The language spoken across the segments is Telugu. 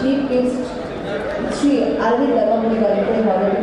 चीफ गेस्ट श्री अरविंद दगमनी गारी को स्वागत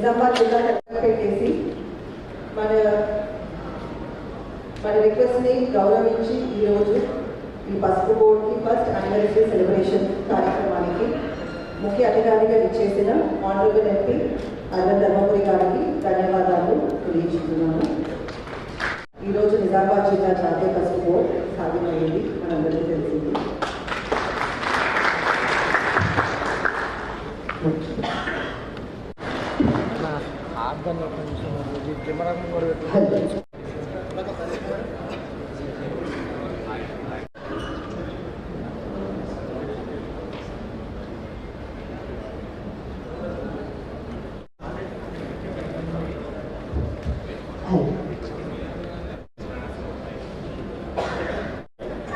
నిజామాబాద్ జిల్లా పెట్టేసి. మన మన రిక్వెస్ట్ని గౌరవించి ఈరోజు ఈ పసుపు బోర్డుకి ఫస్ట్ యానివర్సరీ సెలబ్రేషన్ కార్యక్రమానికి ముఖ్య అధికారిగా ఇచ్చేసిన ఆనరబుల్ ఎంపీ అరవింద్ ధర్మపురి గారికి ధన్యవాదాలు తెలియజేస్తున్నాను ఈరోజు నిజామాబాద్ జిల్లా జాతీయ పసుపు బోర్డు సాధ్యమైంది మనందరికీ తెలిసింది.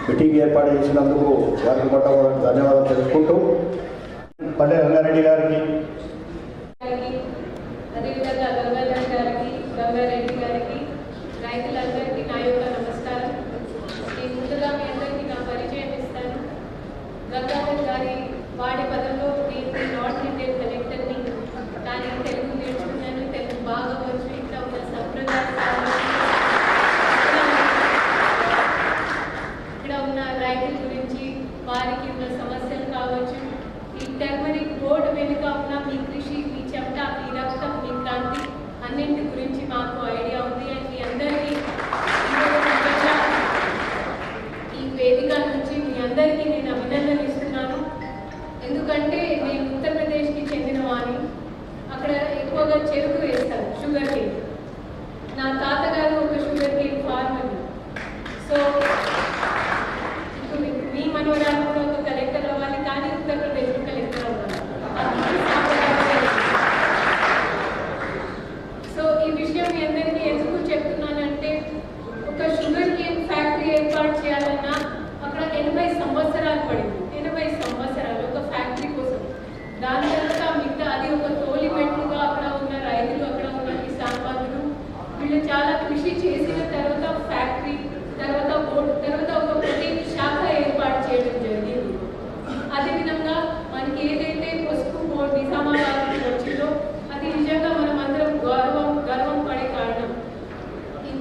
మీటింగ్ ఏర్పాటు చేసినందుకు వారికి మొట్టమొదటి ధన్యవాదాలు తెలుసుకుంటూ పల్లె రంగారెడ్డి గారిని గంగారెడ్డి గారికి రైతులందరికీ నా యొక్క నమస్కారం. ఈ ముందుగా మీ అందరికీ నా పరిచయం ఇస్తాను. గంగాధర్ గారి వాడి పదంలో నేను నార్త్ ఇండియన్ కలెక్టర్ని దానికి తెలుగు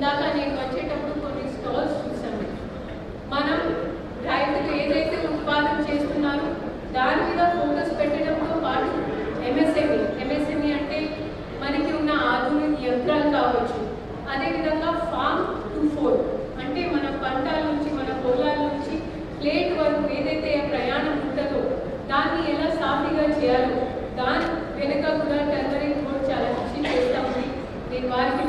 ఇందాక నేను వచ్చేటప్పుడు కొన్ని స్టాల్స్ చూసాను మనం రైతులు ఏదైతే ఉత్పాదన చేస్తున్నారో దాని మీద ఫోకస్ పెట్టడంతో పాటు ఎంఎస్ఎంఈ ఎంఎస్ఎంఈ అంటే మనకి ఉన్న ఆధునిక యంత్రాలు కావచ్చు. అదేవిధంగా ఫామ్ టు ఫోర్ అంటే మన పంటల నుంచి మన పొలాల నుంచి ప్లేట్ వరకు ఏదైతే ప్రయాణం ఉంటుందో దాన్ని ఎలా సాఫీగా చేయాలో దాని వెనుక కూడా టర్మరిక్ బోర్డ్ చాలా కృషి చేస్తామని నేను వారికి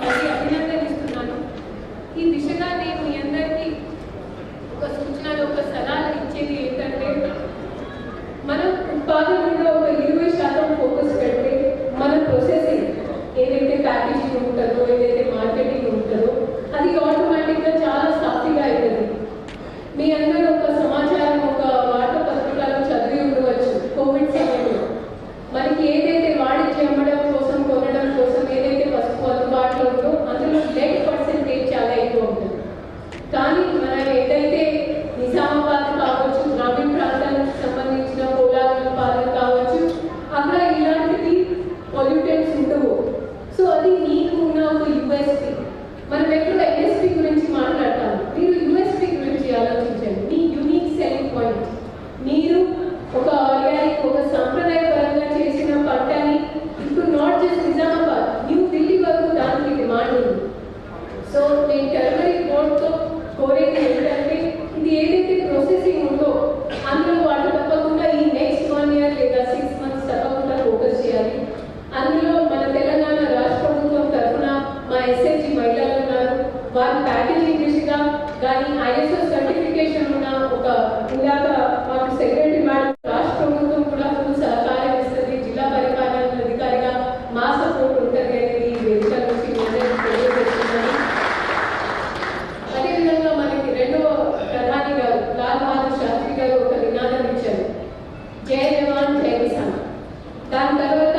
దాని ఐఎస్ఓ సర్టిఫికేషన్ ఉన్న ఒక ఇందాక మాకు సెక్రటరీ మేడం రాష్ట్ర ప్రభుత్వం కూడా ఫుల్ సహకారం ఇస్తుంది. జిల్లా పరిపాలన అధికారిగా మా సపోర్ట్ ఉంటుంది అనేది వేదిక నుంచి తెలియజేస్తున్నాను అదేవిధంగా మనకి రెండో ప్రధాని గారు లాల్ బహదూర్ శాస్త్రి గారు ఒక నినాదం ఇచ్చారు. జయ జవాన్ జయ కిసాన్. దాని తర్వాత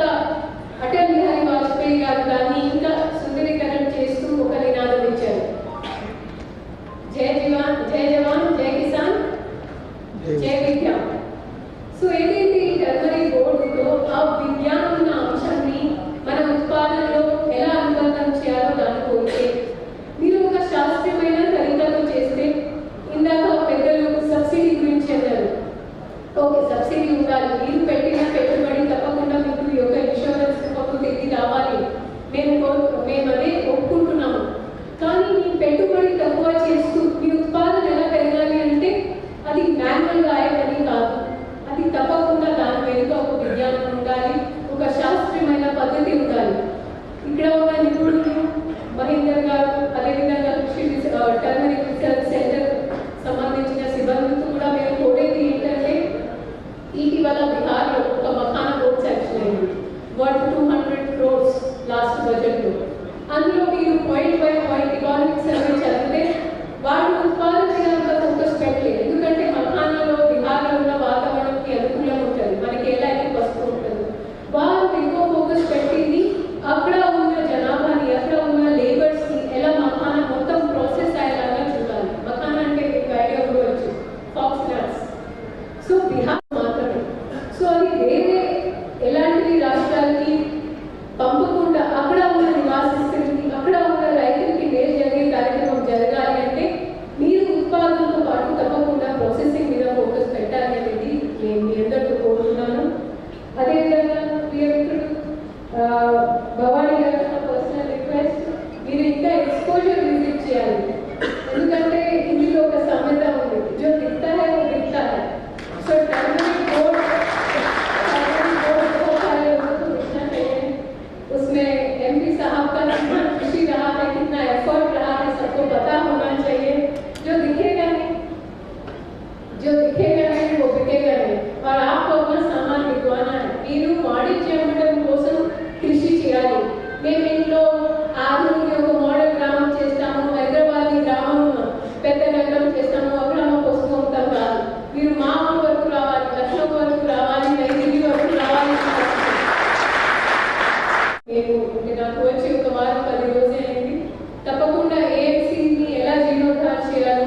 ఏఎంసీని ఎలా జీర్ణోద్ధారం చేయాలో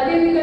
అదేవిధంగా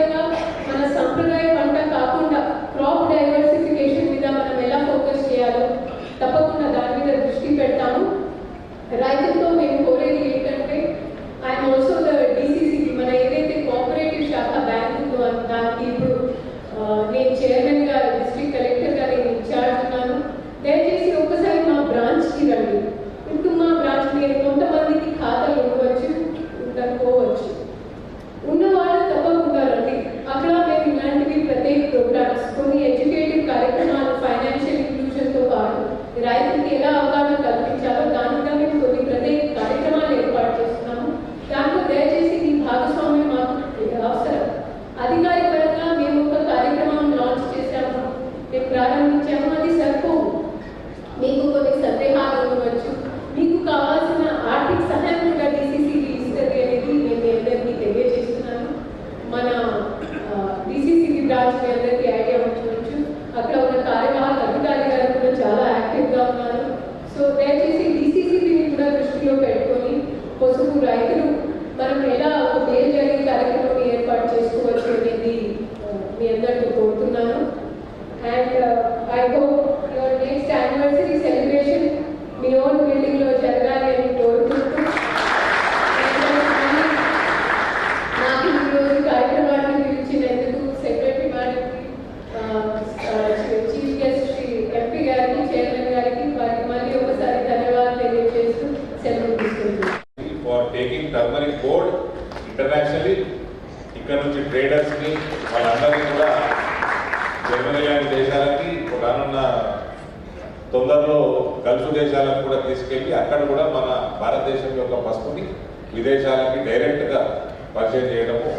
respeto తీసుకెళ్ళి అక్కడ కూడా మన భారతదేశం యొక్క పసుపుని విదేశాలకి డైరెక్ట్గా పరిచయం చేయడము.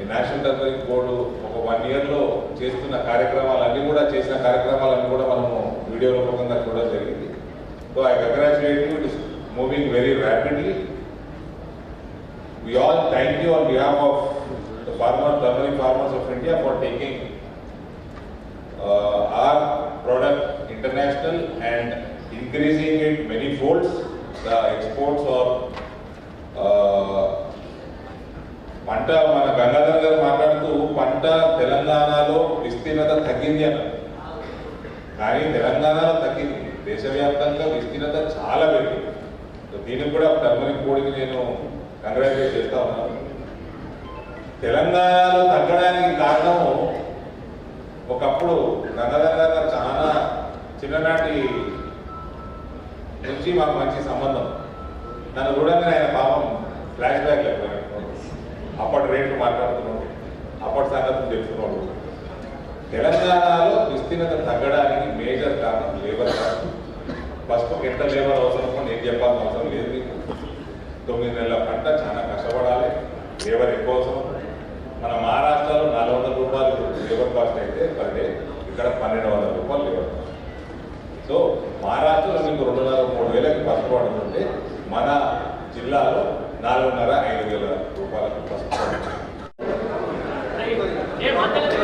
ఈ నేషనల్ టర్మరిక్ బోర్డు ఒక వన్ ఇయర్లో చేస్తున్న కార్యక్రమాలన్నీ కూడా చేసిన కార్యక్రమాలన్నీ కూడా మనము వీడియో రూపకంగా చూడడం జరిగింది. So I congratulate you it moving very rapidly. We all thank you on behalf of the farmer turmeric farmers of India for taking our our international and increasing it many folds. The exports of uh, పంట మన గంగాధర్ గారు మాట్లాడుతూ పంట తెలంగాణలో విస్తీర్ణత తగ్గింది అన్నారు. కానీ తెలంగాణలో తగ్గింది. దేశవ్యాప్తంగా విస్తీర్ణత చాలా పెరిగింది. దీనికి కూడా టర్మరిక్ బోర్డుకి నేను కంగ్రాచులేట్ చేస్తా ఉన్నాను తెలంగాణలో తగ్గడానికి కారణం ఒకప్పుడు గంగాధర్ గారు చాలా చిన్ననాటి నుంచి మాకు మంచి సంబంధం. నన్ను చూడగానే ఆయన పాపం ఫ్లాష్ బ్యాక్ లేకపోయాడు అప్పటి రేట్లు మాట్లాడుతున్నాడు. అప్పటి సంగతులు తెలుసుకున్నాడు. తెలంగాణలో విస్తీర్ణత తగ్గడానికి మేజర్ కారణం లేబర్ కారణం ఫస్ట్ ఎంత లేబర్ అవసరమో నేను చెప్పాల్సిన అవసరం లేదు మీకు. తొమ్మిది నెలల పంట చాలా కష్టపడాలి. లేబర్ ఎక్కువ అవసరం. మన మహారాష్ట్రలో నాలుగు వందల రూపాయలు లేబర్ కాస్ట్ అయితే పర్ డే. ఇక్కడ పన్నెండు వందల రూపాయలు లేబర్ కాస్ట్. సో మహారాష్ట్రలో మీకు రెండున్నర మూడు వేలకు పసుపు పడుతుంటే మన జిల్లాలో నాలుగున్నర ఐదు వేల రూపాయలకు పసుపు. పడుతుంది